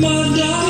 my darling.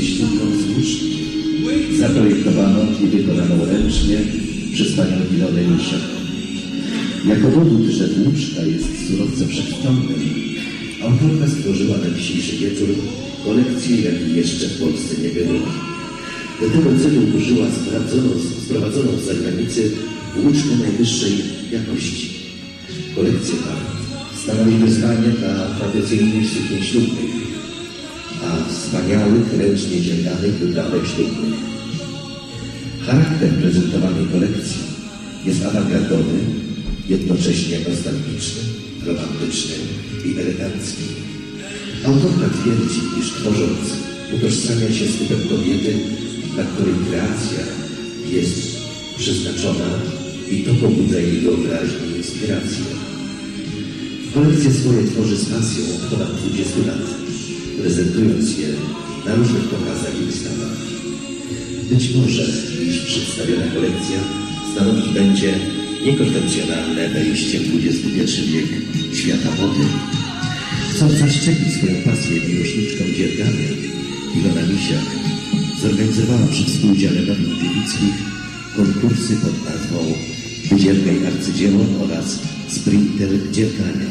ścieżką wzdłuż zaprojektowano i wykonano ręcznie przez panią Milonę Jusiak. Jako dowód, że tłuczka jest surowcem wszechstronnym, autorka stworzyła na dzisiejszy wieczór kolekcję, jakiej jeszcze w Polsce nie było. Do tego celu użyła sprawdzoną, sprowadzoną z zagranicy włóczkę najwyższej jakości. Kolekcja ta stanowi wyzwanie dla tradycyjnych ślubnych, a wspaniałych, ręcznie dzierganych wybranek ślubnych. Charakter prezentowanej kolekcji jest awangardowy, jednocześnie nostalgiczny, romantyczny i elegancki. Autorka twierdzi, iż tworząc utożsamia się z typem kobiety, dla której kreacja jest przeznaczona i to pobudza jej wyobraźnię i inspirację. Kolekcje swoje tworzy z pasją od ponad 20 lat, prezentując je na różnych pokazach i wystawach. Być może, iż przedstawiona kolekcja stanowić będzie niekonwencjonalne wejście w XXI wiek świata mody. Chcąc zaszczepić swoją pasję miłośniczkom dziergania, Ilona Misiak zorganizowała przy współudziale Nowin Tywickich konkursy pod nazwą Wydziergaj arcydzieło oraz Sprinter dziergania.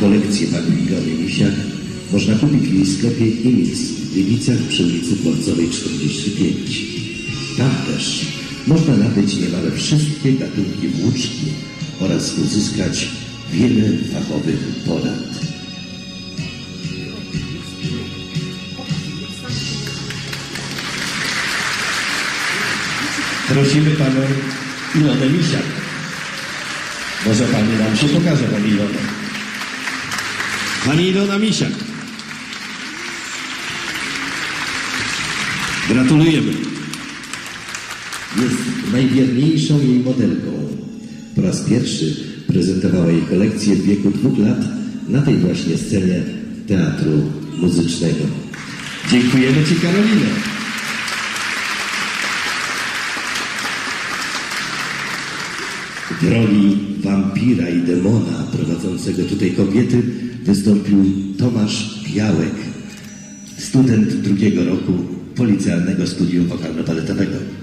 Kolekcję pani Ilony Misiak można kupić w jej sklepie Imix w Gliwicach przy ulicy Dworcowej 45. Tam też można nabyć niemal wszystkie gatunki włóczki oraz uzyskać wiele fachowych porad. Prosimy panią Ilonę Misiak. Może pani nam się pokaże, pani Ilona. Pani Ilona Misiak. Gratulujemy. Jest najwierniejszą jej modelką. Po raz pierwszy prezentowała jej kolekcję w wieku dwóch lat na tej właśnie scenie teatru muzycznego. Dziękujemy Ci, Karolina. W roli wampira i demona prowadzącego tutaj kobiety wystąpił Tomasz Białek, student drugiego roku Policjalnego Studium Wokalno-Baletowego.